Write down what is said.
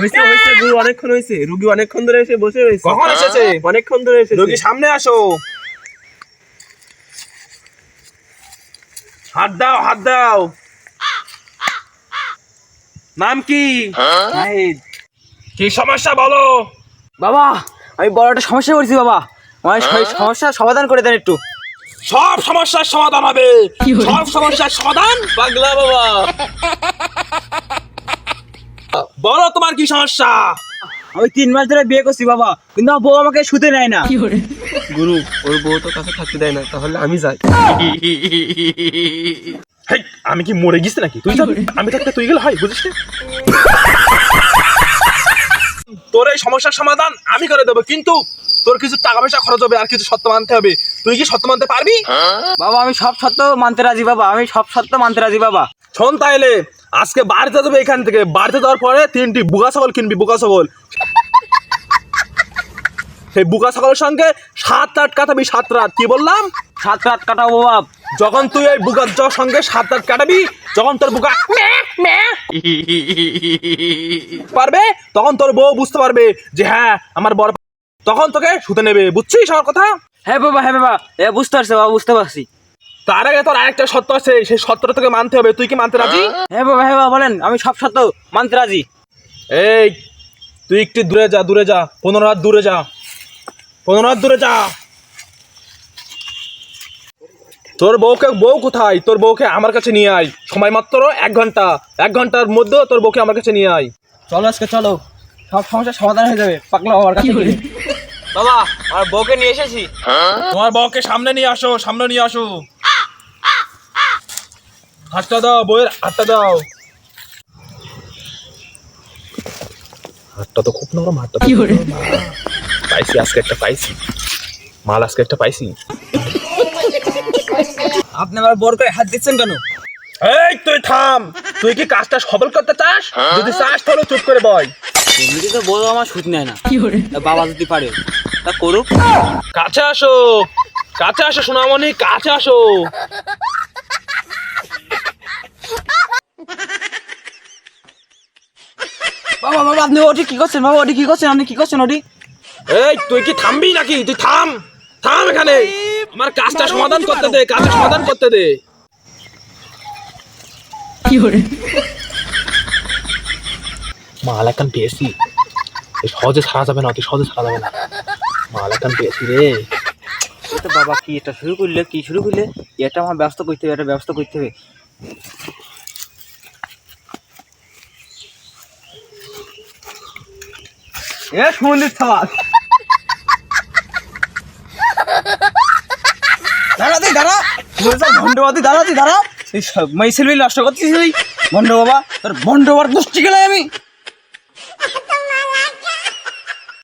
হয়েছে হয়েছে গুরু অনেকক্ষণ হয়েছে। রুগী অনেকক্ষণ ধরে এসে বসে রয়েছে। কখন এসেছে? অনেকক্ষণ ধরে এসেছে। রোগী সামনে আসো। হাত দাও হাত দাও। নাম কি? নাহিদ। কি সমস্যা বলো? বাবা আমি বড় একটা সমস্যা করছি বাবা। আমার সমস্যার সমাধান করে দেন একটু। সব সমস্যার সমাধান হবে। সব সমস্যার সমাধান? পাগলা বাবা। বলো তোমার কি সমস্যা? আমি তিন মাস ধরে বিয়ে করছি বাবা কিন্তু আমার বউ আমাকে শুতে নেয় না। গুরু ওর বউ তো কাছে থাকতে দেয় না তাহলে আমি যাই। আমি কি মরে গেছি নাকি? তুই যাবি আমি থাকতে তুই গেলে হয় বুঝিস না? তোর এই সমস্যার সমাধান আমি করে দেবো কিন্তু তোর কিছু টাকা পয়সা খরচ হবে আর কিছু সত্য মানতে হবে। তুই কি সত্য মানতে পারবি? বাবা আমি সব সত্য মানতে রাজি বাবা। আমি সব সত্য মানতে রাজি বাবা। শোন তাইলে আজকে বাড়িতে যাবে এখান থেকে। বাড়িতে যাওয়ার পরে তিনটি বুকা ছাগল কিনবি বুকা ছাগল। সেই বুকা ছাগলের সঙ্গে সাত রাত কাটাবি সাত রাত। কি বললাম? সাত রাত কাটাবো বাপ। যখন তুই ওই বুকার জ- সঙ্গে সাত রাত কাটাবি যখন তোর বুকা পারবে তখন তোর বউ বুঝতে পারবে যে হ্যাঁ আমার বড় তখন তোকে শুতে নেবে। বুঝছিস আমার কথা? হ্যাঁ বাবা হ্যাঁ বাবা। এ বুঝতে পারছি বাবা বুঝতে পারছি। তার আগে তোর আরেকটা সত্য আছে সেই সত্যটা তোকে মানতে হবে। তুই কি মানতে রাজি? হ্যাঁ বাবা হ্যাঁ বাবা বলেন আমি সব সত্য মানতে রাজি। এই তুই একটু দূরে যা দূরে যা। পনেরো হাত দূরে যা। পনেরো হাত দূরে যা। তোর বউকে বউ কোথায়? তোর বউকে আমার কাছে নিয়ে আয়। সময় মাত্র এক ঘণ্টা। এক ঘণ্টার মধ্যে তোর বউকে আমার কাছে নিয়ে আয়। চলো আজকে চলো। সব সমস্যার সমাধান হয়ে যাবে। পাকলা বাবার কাছে। বাবা আমার বউকে নিয়ে এসেছি। তোমার বউকে সামনে নিয়ে আসো সামনে নিয়ে আসো। হাতটা দাও বউয়ের হাতটা দাও। হাতটা তো খুব নরম হাতটা পাইছি আজকে একটা পাইছি। মাল আজকে একটা পাইছি। আপনি আমার বউর করে হাত দিচ্ছেন কেন? এই তুই থাম। তুই কি কাজটা সফল করতে চাস? যদি চাস তাহলে চুপ করে এমনিতে তো বউ আমার নেয় না। বাবা যদি পারে তা করুক। কাছে আসো। কাছে আসো সোনামণি কাছে আসো। বাবা বাবা আপনি ওটি কি করছেন? বাবা ওটি কি করছেন? আপনি কি করছেন ওটি? এই তুই কি থামবি নাকি? তুই থাম। থাম এখানে। আমার কাজটা সমাধান করতে দে কাজটা সমাধান করতে দে। কি মাল এখন পেয়েছি সহজে ছাড়া যাবে না অতি সহজে ছাড়া যাবে না। মাল এখন পেয়েছি রে। তো বাবা কি এটা শুরু করলে কি শুরু করলে? এটা আমার ব্যস্ত করতে হবে এটা ব্যস্ত করতে হবে। এ সুমন্দির থাক দাঁড়া তুই দাঁড়া। মাইসেল নষ্ট করতেছিস ভণ্ড বাবা তোর ভণ্ড বাবার দোষ আমি।